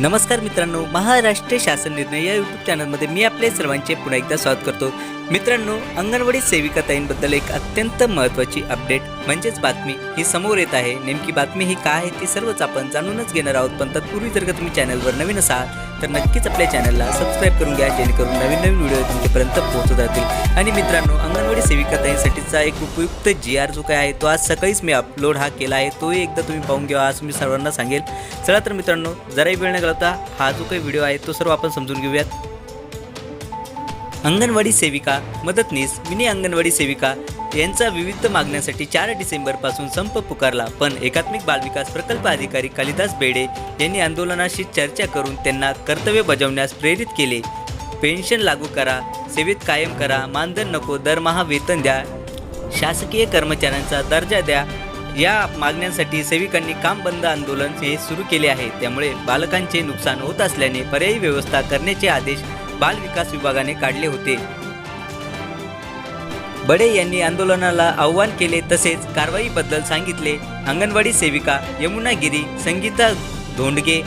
नमस्कार मित्रांनो महाराष्ट्र शासन निर्णय या यूट्यूब चॅनलमध्ये मी आपले सर्वांचे पुन्हा एकदा स्वागत करतो. मित्रांनो अंगणवाडी सेविका ताईंबद्दल एक अत्यंत महत्त्वाची अपडेट म्हणजेच बातमी ही समोर येत आहे. नेमकी बातमी ही काय आहे ती सर्वच आपण जाणूनच घेणार आहोत. पण तत्पूर्वी जर का तुम्ही चॅनलवर नवीन असाल तर नक्कीच आपल्या चॅनलला सबस्क्राईब करून घ्या जेणेकरून नवीन नवीन व्हिडिओ तुमच्यापर्यंत पोहोचत राहतील आणि मित्रांनो अंगणवाडी सेविका ताईंसाठीचा एक उपयुक्त जी आर जो काय आहे तो आज सकाळीच मी अपलोड हा केला आहे. तोही एकदा तुम्ही पाहून घ्या आज मी सर्वांना सांगेल. चला तर मित्रांनो जराही वेळ न घालवता हा जो काही व्हिडिओ आहे तो सर्व आपण समजून घेऊयात. अंगणवाडी सेविका मदतनीस मिनी अंगणवाडी सेविका यांचा विविध मागण्यांसाठी चार डिसेंबरपासून संप पुकारला. पण एकात्मिक बालविकास प्रकल्प अधिकारी कालिदास बेडे यांनी आंदोलनाशी चर्चा करून त्यांना कर्तव्य बजावण्यास प्रेरित केले. पेन्शन लागू करा सेवेत कायम करा मानधन नको दरमहा वेतन द्या शासकीय कर्मचाऱ्यांचा दर्जा द्या. या मागण्यांसाठी सेविकांनी काम बंद आंदोलन हे सुरू केले आहे. त्यामुळे बालकांचे नुकसान होत असल्याने पर्यायी व्यवस्था करण्याचे आदेश बाल विकास विभागाने काढले होते. बडे यांनी आंदोलनाला आव्हान केले तसेच कारवाईबद्दल सांगितले. अंगणवाडी सेविका यमुना गिरी संगीता धोंडगे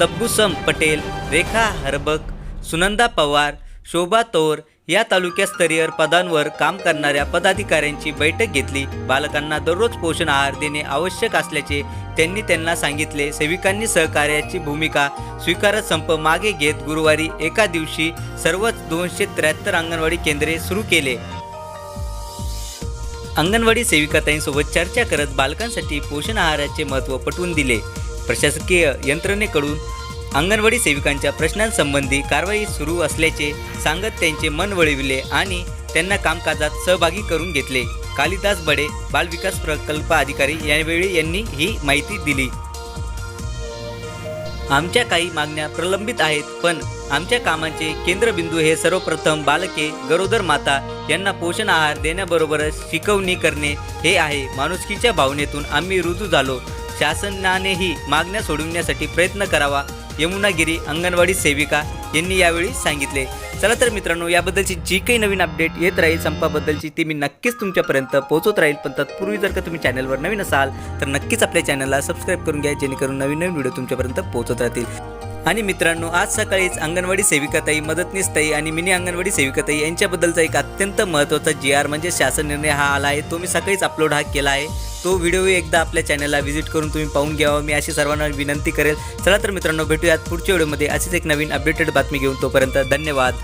तब्बुसम पटेल रेखा हरबक सुनंदा पवार शोभा तोर या तालुक्यास्तरीय पदांवर काम करणाऱ्या पदाधिकाऱ्यांची बैठक घेतली. बालकांना दररोज पोषण आहार देणे आवश्यक असल्याचे त्यांनी त्यांना सांगितले. सेविकांनी सहकार्याची भूमिका स्वीकारत संप मागे घेत गुरुवारी एका दिवशी सर्वच दोनशे त्र्याहत्तर अंगणवाडी केंद्रे सुरू केले. अंगणवाडी सेविकाताईंसोबत चर्चा करत बालकांसाठी पोषण आहाराचे महत्त्व पटवून दिले. प्रशासकीय यंत्रणेकडून अंगणवाडी सेविकांच्या प्रश्नांसंबंधी कारवाई सुरू असल्याचे सांगत त्यांचे मन वळविले आणि त्यांना कामकाजात सहभागी करून घेतले. कालिदास बडे बालविकास प्रकल्प अधिकारी यावेळी यांनी ही माहिती दिली. आमच्या काही मागण्या प्रलंबित आहेत पण आमच्या कामाचे केंद्रबिंदू हे सर्वप्रथम बालके गरोदर माता यांना पोषण आहार देण्याबरोबरच शिकवणी करणे हे आहे. माणुसकीच्या भावनेतून आम्ही रुजू झालो. शासनानेही मागण्या सोडवण्यासाठी प्रयत्न करावा यमुनागिरी अंगणवाडी सेविका यांनी यावेळी सांगितले. चला तर मित्रांनो याबद्दलची जी काही नवीन अपडेट येत राहील संपाबद्दलची ती मी नक्कीच तुमच्यापर्यंत पोहोचत राहील. पण तत्पूर्वी जर का तुम्ही चॅनलवर नवीन असाल तर नक्कीच आपल्या चॅनलला सबस्क्राईब करून घ्या जेणेकरून नवीन नवीन व्हिडिओ तुमच्यापर्यंत पोहोचत राहतील. आणि मित्रांनो आज सकाळीच अंगणवाडी सेविकाताई मदतनीस ताई आणि मिनी अंगणवाडी सेविकाताई यांच्याबद्दलचा एक अत्यंत महत्त्वाचा जी आर म्हणजे शासन निर्णय हा आला आहे. तो मी सकाळीच अपलोड हा केला आहे. तो व्हिडिओ एकदा आपल्या चॅनलला व्हिजिट करून तुम्ही पाहून घ्यावा. मी अशी सर्वांना विनंती करेल. चला तर मित्रांनो भेटूयात पुढच्या व्हिडिओमध्ये अशीच एक नवीन अपडेटेड बातमी घेऊन तोपर्यंत धन्यवाद.